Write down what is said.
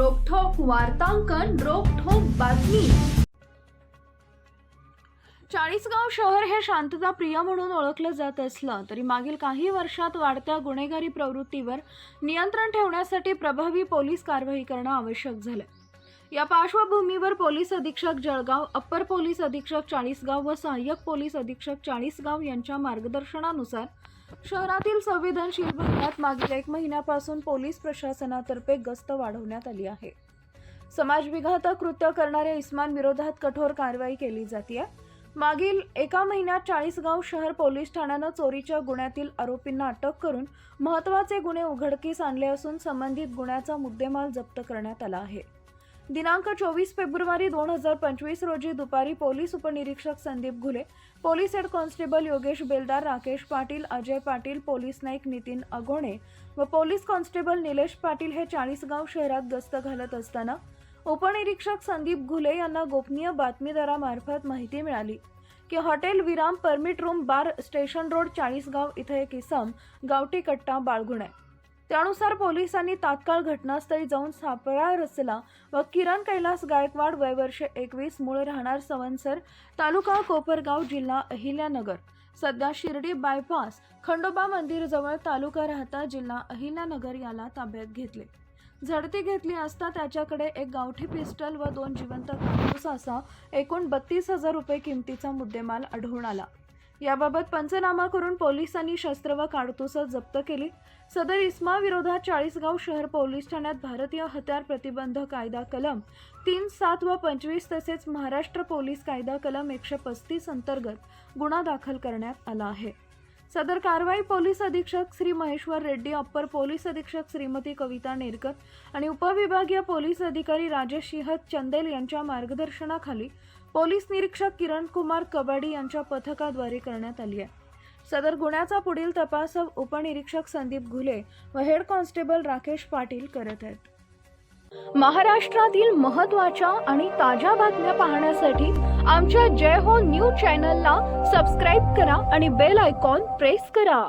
वार्तांकन रोखोक बातमी. चाळीसगाव शहर हे शांतता प्रिय म्हणून ओळखलं जात असलं तरी मागील काही वर्षात वाढत्या गुन्हेगारी प्रवृत्तीवर नियंत्रण ठेवण्यासाठी प्रभावी पोलीस कारवाई करणं आवश्यक झालं या पार्श्वभूमीवर पोलीस अधीक्षक जळगाव अप्पर पोलीस अधीक्षक चाळीसगाव व सहाय्यक पोलीस अधीक्षक चाळीसगाव यांच्या मार्गदर्शनानुसार शहरातील संवेदनशील भागात मागील एक महिन्यापासून पोलीस प्रशासनातर्फे गस्त वाढवण्यात आली आहे. समाजविघातक कृत्य करणाऱ्या इस्मान विरोधात कठोर कारवाई केली जाते मागील एका महिन्यात चाळीसगाव शहर पोलीस ठाण्यानं चोरीच्या गुन्ह्यातील आरोपींना अटक करून महत्त्वाचे गुन्हे उघडकीस आणले असून संबंधित गुन्ह्याचा मुद्देमाल जप्त करण्यात आला आहे. दिनांक चोवीस फेब्रुवारी दोन हजार पंचवीस रोजी दुपारी पोलीस उपनिरीक्षक Sandeep Ghule police head constable Yogesh Beldar Rakesh Patil Ajay Patil police Naik Nitin Agone व पोलीस कॉन्स्टेबल निलेश पाटील हे चाळीसगाव शहरात गस्त घालत असताना उपनिरीक्षक संदीप घुले यांना गोपनीय बातमीदारामार्फत माहिती मिळाली की hotel Viram permit room bar station road Chalisgaon इथे एक इसम गावठी कट्टा बाळगुण. आहे त्यानुसार पोलिसांनी तात्काळ घटनास्थळी जाऊन सापळा रचला व किरण कैलास गायकवाड वय वर्ष एकवीस मूळ राहणार सवनसर तालुका कोपरगाव जिल्हा अहिल्यानगर. सध्या शिर्डी बायपास खंडोबा मंदिरजवळ तालुका राहता जिल्हा अहिल्यानगर याला ताब्यात घेतले. झडती घेतली असता त्याच्याकडे एक गावठी पिस्टल व दोन जिवंत कापूस असा एकूण बत्तीस हजार रुपये किमतीचा मुद्देमाल आढळून आला. याबाबत पंचनामा करून पोलिसांनी शस्त्र व काडतुसं जप्त केली. सदर इस्मा विरोधात चाळीसगाव शहर पोलीस ठाण्यात भारतीय हत्यार प्रतिबंध कायदा कलम तीन सात व पंचवीस तसेच महाराष्ट्र पोलीस कायदा कलम एकशे पस्तीस अंतर्गत गुन्हा दाखल करण्यात आला आहे. सदर कारवाई पोलीस अधीक्षक श्री महेश्वर रेड्डी अप्पर पोलीस अधीक्षक श्रीमती कविता नेरकर आणि उपविभागीय पोलीस अधिकारी राजेश सिंह चंदेल यांच्या मार्गदर्शनाखाली पोलीस निरीक्षक किरण कुमार कबाडी यांच्या पथकाद्वारे करण्यात आली आहे. सदर गुन्ह्याचा पुढील तपास उपनिरीक्षक संदीप घुले व हेड कॉन्स्टेबल राकेश पाटील करत आहेत. महाराष्ट्रातील महत्त्वाच्या आणि ताज्या बातम्या पाहण्यासाठी आमच्या जय हो न्यूज चॅनलला सबस्क्राईब करा आणि बेल आयकॉन प्रेस करा.